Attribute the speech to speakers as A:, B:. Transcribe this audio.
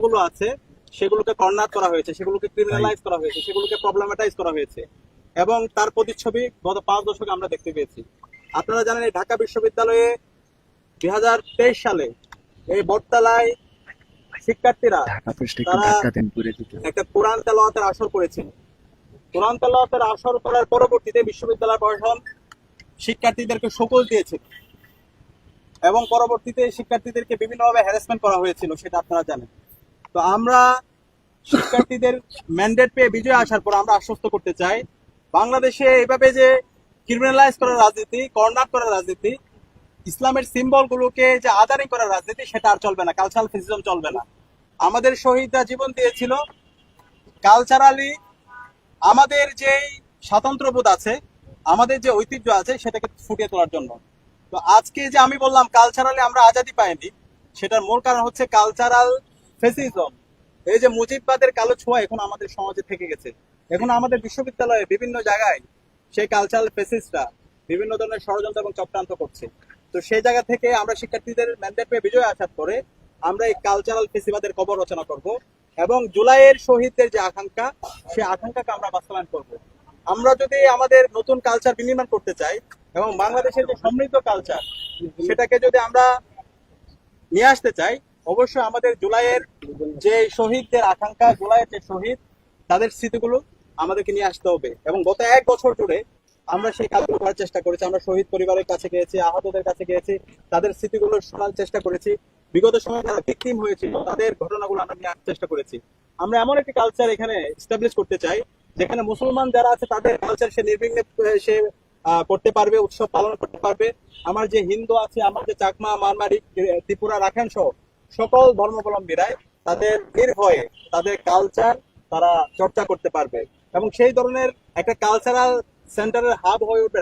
A: গুলো আছে সেগুলোকে কর্নার করা হয়েছে সেগুলোকে ক্রিমিনালাইজ করা হয়েছে সেগুলোকে প্রবলেমেটাইজ করা হয়েছে এবং তার প্রতিচ্ছবি গত পাঁচ দশকে আমরা দেখতে পেয়েছি। আপনারা জানেন এই ঢাকা বিশ্ববিদ্যালয়ে দুই হাজার তেইশ সালে এই বটতলায় শিক্ষার্থীরা তারা- একটা কোরআন তেলাওয়াতের আসর করেছেন। কোরআন তেলাওয়াতের আসর করার পরবর্তীতে বিশ্ববিদ্যালয় প্রশাসন শিক্ষার্থীদেরকে সকল দিয়েছিল এবং পরবর্তীতে শিক্ষার্থীদেরকে বিভিন্নভাবে হ্যারাসমেন্ট করা হয়েছিল সেটা আপনারা জানেন। তো আমরা শিক্ষার্থীদের ম্যান্ডেট পেয়ে বিজয় আসার পর আমরা আশ্বস্ত করতে চাই, বাংলাদেশে এভাবে যে ক্রিমিনালাইজ করার রাজনীতি কর্নার করার রাজনীতি, ইসলামের সিম্বল গুলোকে যে আদারিং করার রাজনীতি, সেটা আর চলবে না কালচারাল ফেসিজম চলবে না। আমাদের শহীদরা জীবন দিয়েছিল কালচারালি আমাদের যে স্বাতন্ত্র্যবোধ আছে, আমাদের যে ঐতিহ্য আছে, সেটাকে ফুটিয়ে তোলার জন্য। তো আজকে যে আমি বললাম কালচারালি আমরা আজাদি পাইনি, সেটার মূল কারণ হচ্ছে কালচারাল ফেসিজম, এই যে মুজিববাদের কালো ছোঁয়া এখন আমাদের সমাজে থেকে গেছে। এখন আমাদের বিশ্ববিদ্যালয়ে বিভিন্ন জায়গায় সেই কালচারাল ফেসিসটা বিভিন্ন ধরনের ষড়যন্ত্র এবং চক্রান্ত করছে। তো সেই জায়গা থেকে আমরা শিক্ষার্থীদের ম্যান্ডেট পেয়ে বিজয় আসার পরে আমরা এই কালচারাল ফেসিবাদের কবর রচনা করব এবং জুলাইয়ের শহীদদের যে আকাঙ্ক্ষা, সেই আকাঙ্ক্ষাকে আমরা বাস্তবায়ন করব। আমরা যদি আমাদের নতুন কালচার বিনির্মাণ করতে চাই এবং বাংলাদেশের যে সমৃদ্ধ কালচার সেটাকে যদি আমরা নিয়ে আসতে চাই অবশ্যই আমাদের জুলাইয়ের যে শহীদদের আকাঙ্ক্ষা, জুলাইয়ের যে শহীদ, তাদের স্মৃতিগুলো আমাদেরকে নিয়ে আসতে হবে। এবং গত এক বছর জুড়ে আমরা সেই কাজগুলো করার চেষ্টা করেছি। আমরা শহীদ পরিবারের কাছে গিয়েছি, আহতদের কাছে গিয়েছি, তাদের স্মৃতিগুলো শোনার চেষ্টা করেছি। বিগত সময়ে যারা ভিকটিম হয়েছিল, তাদের ঘটনাগুলো আমরা নিয়ে চেষ্টা করেছি। আমরা এমন একটি কালচার এখানে এস্টাবলিশ করতে চাই, যেখানে মুসলমান যারা আছে, তাদের কালচার সে নির্বিঘ্নে সে করতে পারবে, উৎসব পালন করতে পারবে। আমার যে হিন্দু আছে, আমার যে চাকমা, মারমারি ত্রিপুরা রাখান সহ সকল ধর্মাবলম্বীরাই তাদের নির্ভয়ে তাদের কালচার তারা চর্চা করতে পারবে। এবং সেই ধরনের একটা কালচারাল সেন্টারের হাব হয়ে উঠবে